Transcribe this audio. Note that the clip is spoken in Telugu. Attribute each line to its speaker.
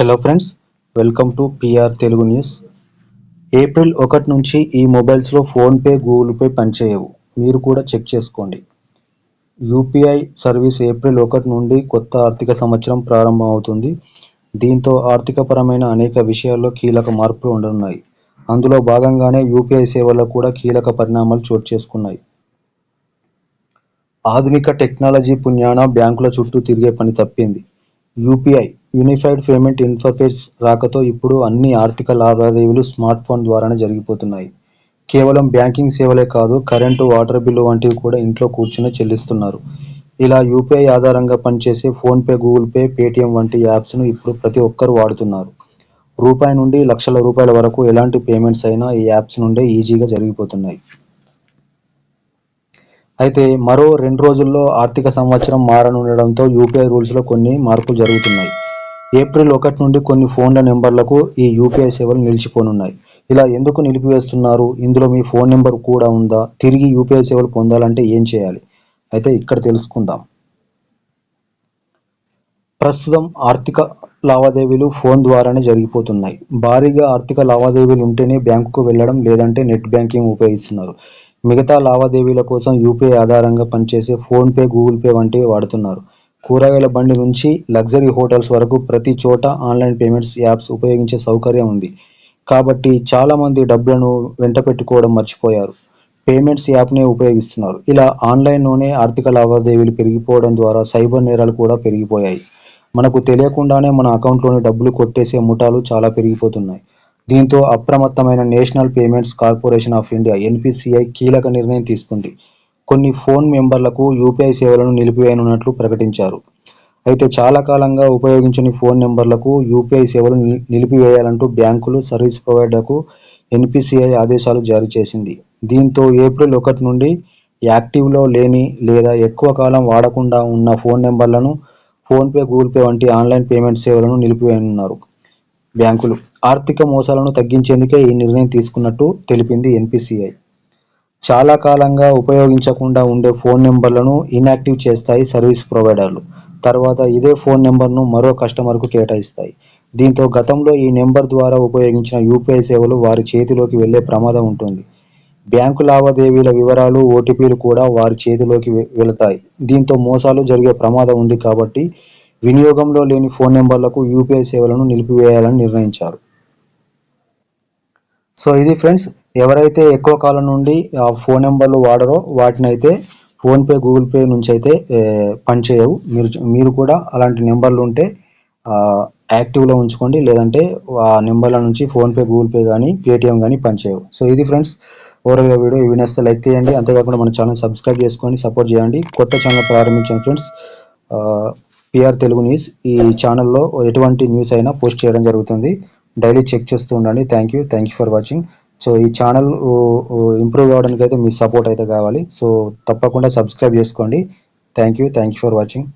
Speaker 1: Hello friends welcome to PR Telugu news April ఒకటి నుంచి ఈ మొబైల్స్లో ఫోన్పే గూగుల్ పే పనిచేయవు. మీరు కూడా చెక్ చేసుకోండి. యూపీఐ సర్వీస్ ఏప్రిల్ ఒకటి నుండి కొత్త ఆర్థిక సంవత్సరం ప్రారంభమవుతుంది. దీంతో ఆర్థికపరమైన అనేక విషయాల్లో కీలక మార్పులు ఉండనున్నాయి. అందులో భాగంగానే యూపీఐ సేవల్లో కూడా కీలక పరిణామాలు చోటు చేసుకున్నాయి. ఆధునిక టెక్నాలజీ పుణ్యాన బ్యాంకుల చుట్టూ తిరిగే పని తప్పింది. యూపీఐ యూనిఫైడ్ పేమెంట్ ఇంటర్ఫేస్ రాకతో ఇప్పుడు అన్ని ఆర్థిక లావాదేవీలు స్మార్ట్ ఫోన్ ద్వారానే జరిగిపోతున్నాయి. కేవలం బ్యాంకింగ్ సేవలే కాదు కరెంటు వాటర్ బిల్లు వంటివి కూడా ఇంట్లో కూర్చునే చెల్లిస్తున్నారు. ఇలా యూపీఐ ఆధారంగా పనిచేసే ఫోన్పే గూగుల్ పే పేటిఎం వంటి యాప్స్ను ఇప్పుడు ప్రతి ఒక్కరు వాడుతున్నారు. రూపాయి నుండి లక్షల రూపాయల వరకు ఎలాంటి పేమెంట్స్ అయినా ఈ యాప్స్ నుండే ఈజీగా జరిగిపోతున్నాయి. అయితే మరో రెండు రోజుల్లో ఆర్థిక సంవత్సరం మారనుండడంతో యూపీఐ రూల్స్లో కొన్ని మార్పులు జరుగుతున్నాయి. ఏప్రిల్ ఒకటి నుండి కొన్ని ఫోన్ల నెంబర్లకు ఈ యూపీఐ సేవలు నిలిచిపోనున్నాయి. ఇలా ఎందుకు నిలిపివేస్తున్నారు? ఇందులో మీ ఫోన్ నెంబర్ కూడా ఉందా? తిరిగి యూపీఐ సేవలు పొందాలంటే ఏం చేయాలి? అయితే ఇక్కడ తెలుసుకుందాం. ప్రస్తుతం ఆర్థిక లావాదేవీలు ఫోన్ ద్వారానే జరిగిపోతున్నాయి. భారీగా ఆర్థిక లావాదేవీలు ఉంటేనే బ్యాంకుకు వెళ్ళడం లేదంటే నెట్ బ్యాంకింగ్ ఉపయోగిస్తున్నారు. మిగతా లావాదేవీల కోసం యూపీఐ ఆధారంగా పనిచేసే ఫోన్పే గూగుల్ పే వంటివి వాడుతున్నారు. కూరగాయల బండి నుంచి లగ్జరీ హోటల్స్ వరకు ప్రతి చోట ఆన్లైన్ పేమెంట్స్ యాప్స్ ఉపయోగించే సౌకర్యం ఉంది. కాబట్టి చాలామంది డబ్బులను వెంట పెట్టుకోవడం మర్చిపోయారు. పేమెంట్స్ యాప్నే ఉపయోగిస్తున్నారు. ఇలా ఆన్లైన్లోనే ఆర్థిక లావాదేవీలు పెరిగిపోవడం ద్వారా సైబర్ నేరాలు కూడా పెరిగిపోయాయి. మనకు తెలియకుండానే మన అకౌంట్లోని డబ్బులు కొట్టేసే ముఠాలు చాలా పెరిగిపోతున్నాయి. దీంతో అప్రమత్తమైన National Payments Corporation of India NPCI కీలక నిర్ణయం తీసుకుంది. కొన్ని ఫోన్ మెంబర్లకు యూపీఐ సేవలను నిలిపివేయనున్నట్లు ప్రకటించారు. అయితే చాలా కాలంగా ఉపయోగించని ఫోన్ నెంబర్లకు యూపీఐ సేవలు నిలిపివేయాలంటూ బ్యాంకులు సర్వీస్ ప్రొవైడర్కు ఎన్పిసిఐ ఆదేశాలు జారీ చేసింది. దీంతో ఏప్రిల్ ఒకటి నుండి యాక్టివ్లో లేని లేదా ఎక్కువ కాలం వాడకుండా ఉన్న ఫోన్ నెంబర్లను ఫోన్పే గూగుల్ పే వంటి ఆన్లైన్ పేమెంట్ సేవలను నిలిపివేయనున్నారు బ్యాంకులు. ఆర్థిక మోసాలను తగ్గించేందుకే ఈ నిర్ణయం తీసుకున్నట్టు తెలిపింది ఎన్పిసిఐ. చాలా కాలంగా ఉపయోగించకుండా ఉండే ఫోన్ నెంబర్లను ఇన్యాక్టివ్ చేస్తాయి సర్వీస్ ప్రొవైడర్లు. తర్వాత ఇదే ఫోన్ నెంబర్ను మరో కస్టమర్కు కేటాయిస్తాయి. దీంతో గతంలో ఈ నెంబర్ ద్వారా ఉపయోగించిన యూపీఐ సేవలు వారి చేతిలోకి వెళ్ళే ప్రమాదం ఉంటుంది. బ్యాంకు లావాదేవీల వివరాలు ఓటీపీలు కూడా వారి చేతిలోకి వెళతాయి. దీంతో మోసాలు జరిగే ప్రమాదం ఉంది కాబట్టి వినియోగంలో లేని ఫోన్ నెంబర్లకు యూపీఐ సేవలను నిలిపివేయాలని నిర్ణయించారు. సో ఇది ఫ్రెండ్స్ ఎవరైతే ఎక్కువ కాలం నుండి ఆ ఫోన్ నెంబర్లు వాడరో వాటిని అయితే ఫోన్పే గూగుల్ పే నుంచి అయితే పనిచేయవు. మీరు మీరు కూడా అలాంటి నెంబర్లు ఉంటే యాక్టివ్లో ఉంచుకోండి. లేదంటే ఆ నెంబర్ల నుంచి ఫోన్పే గూగుల్ పే కానీ పేటిఎం కానీ పనిచేయవు. సో ఇది ఫ్రెండ్స్ ఓవరాల్గా వీడియో ఇవి నేస్తే లైక్ చేయండి. అంతేకాకుండా మన ఛానల్ సబ్స్క్రైబ్ చేసుకొని సపోర్ట్ చేయండి. కొత్త ఛానల్ ప్రారంభించాను ఫ్రెండ్స్ పిఆర్ తెలుగు న్యూస్. ఈ ఛానల్లో ఎటువంటి న్యూస్ అయినా పోస్ట్ చేయడం జరుగుతుంది. డైలీ చెక్ చేస్తూ ఉండండి. Thank you thank you for watching so ఈ ఛానల్ ఇంప్రూవ్ కావడానికి అయితే మీ సపోర్ట్ అయితే కావాలి. సో తప్పకుండా సబ్స్క్రైబ్ చేసుకోండి. Thank you thank you for watching